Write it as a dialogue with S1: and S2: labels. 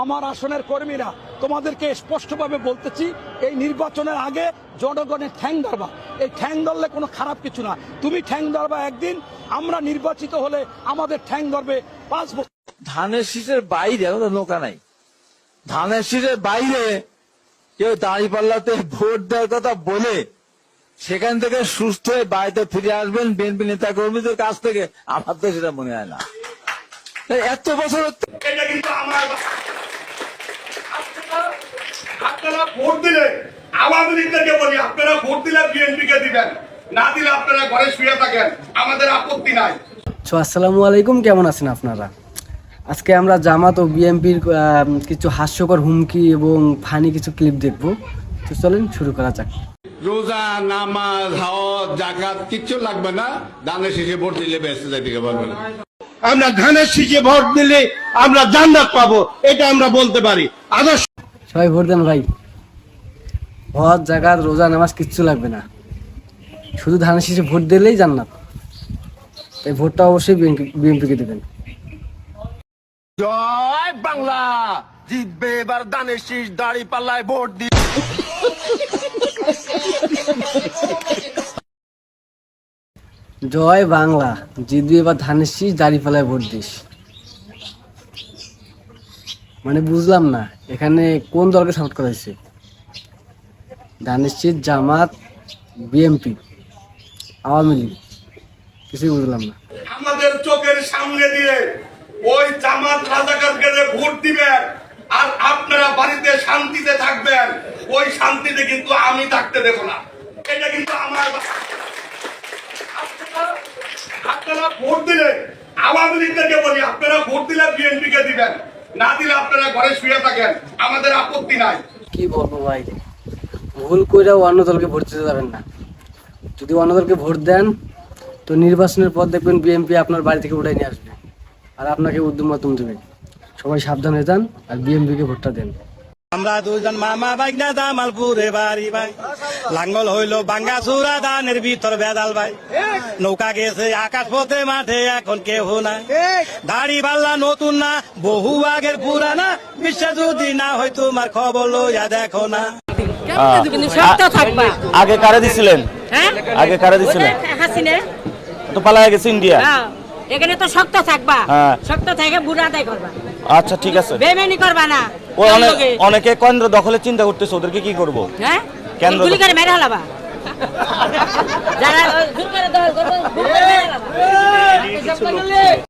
S1: আমার আসনের কর্মীরা তোমাদেরকে স্পষ্টভাবে বলতেছি এই নির্বাচনের আগে জনগণের ঠ্যাং ধরবা। এই ঠ্যাং ধরলে কোনো খারাপ কিছু না। তুমি ঠ্যাং ধরবা একদিন আমরা নির্বাচিত হলে আমাদের ঠ্যাং ধরবে পাঁচ বছর।
S2: ধানের শীষের বাইরে নৌকা নাই। ধানের শীষের বাইরে কেউ দাঁড়িয়ে পাল্লাতে ভোট দেওয়ার কথা বলে সেখান থেকে সুস্থ হয়ে বাড়িতে ফিরে আসবেন বিএনপি নেতা কর্মীদের কাছ থেকে। আমার তো সেটা মনে হয় না। এত বছর
S3: এটা কিন্তু আমার আপনারা- ভোট দিলে আওয়ামী লীগদেরকে বলি আপনারা ভোট দিলে বিএনপি কে দিবেন। না দিলে আপনারা ঘরে শুয়ে থাকেন। আমাদের আপত্তি নাই।
S4: আসসালামু আলাইকুম কেমন আছেন আপনারা? আজকে আমরা জামাত ও বিএনপির কিছু হাস্যকর হুমকি এবং ফানি কিছু ক্লিপ দেখব। তো চলেন শুরু করা যাক।
S5: রোজা নামাজ হাওয়াত জাকাত কিচ্ছু লাগবে না। দানের শেষে ভোট দিলে ব্যস্ত যাইতে পারবে না।
S6: আমরা ধানের শীষে ভোট দিলে আমরা জান্নাত পাবো এটা আমরা বলতে পারি। আদর্শ।
S4: সবাই ভোট দেন ভাই। হজ জাকাত রোজা নামাজ কিচ্ছু লাগবে না। শুধু ধানের শীষে ভোট দিলেই জান্নাত। তাই ভোটটা অবশ্যই বিএনপিকে দেবেন।
S2: জয় বাংলা! জিতবে এবার দানের শীষ দাড়ি পাল্লায় ভোট দি
S4: জয় বাংলা! জিতবি এবার ধানের শীষ দাড়ি পালায় ভোট দিস। মানে বুঝলাম না, এখানে কোন দলকে সাপোর্ট করা হয়েছে? শীষ জামাত বিএমপি আওয়ামী লীগ, কিছুই বুঝলাম না।
S3: আমাদের চোখের সামনে দিয়ে ওই জামাত রাজাকারকে ভোট দিবেন আর আপনারা বাড়িতে শান্তিতে থাকবেন, ওই শান্তিতে কিন্তু আমি থাকতে দেব না। এটা কিন্তু আমার আপনারা- ভোট দিলে, আওয়ামী লীগদেরকে বলি, আপনারা ভোট দিলে বিএনপি কে দিবেন। না দিলে আপনারা ঘরে শুয়ে থাকেন। আমাদের আপত্তি নাই।
S4: কি বলব ভাই? ভুল কইরাও অন্য দলকে ভোট দিতে যাবেন না। যদি অন্য দলকে ভোট দেন, তো নির্বাচনের পর দেখবেন বিএনপি আপনার বাড়ি থেকে উঠাই নিয়ে আসবে। আর আপনাকে উদ্যম মাধ্যম দেবে। সবাই সাবধানে যান আর বিএনপিকে ভোটটা দেন।
S7: আমরা দুইজন মামা বাইক না জামালপুরে বাড়ি ভাই। লাঙ্গল হইল বাঙ্গা চূড়া দানের ভিতর বেদাল ভাই। নৌকা গেছে আকাশ পথে মাঠে এখন কেহ নাই। দাড়ি পাল্লা নতুন না বহু আগের পুরানা। বিশ্বাস যদি না হয় তোমার খবর লইয়া দেখো না।
S8: কিন্তু শক্ত থাকবা।
S2: আগে কারে দিছিলেন?
S8: হ্যাঁ?
S2: আগে কারে দিছিলেন? তো পালায় গেছে ইন্ডিয়া?
S8: হ্যাঁ এখানে তো শক্ত থাকবা।
S2: হ্যাঁ।
S8: শক্ত থেকে বুড়া আদায় করবা।
S2: আচ্ছা ঠিক আছে।
S8: বেমেনি করবা না।
S2: ও অনেকে কেন্দ্র দখলের চিন্তা করতেছে ওদেরকে কি করব
S8: হ্যাঁ
S2: কেন্দ্র
S8: গুলি করে মেরে হলাবা যারা ওই জোর করে দখল করব,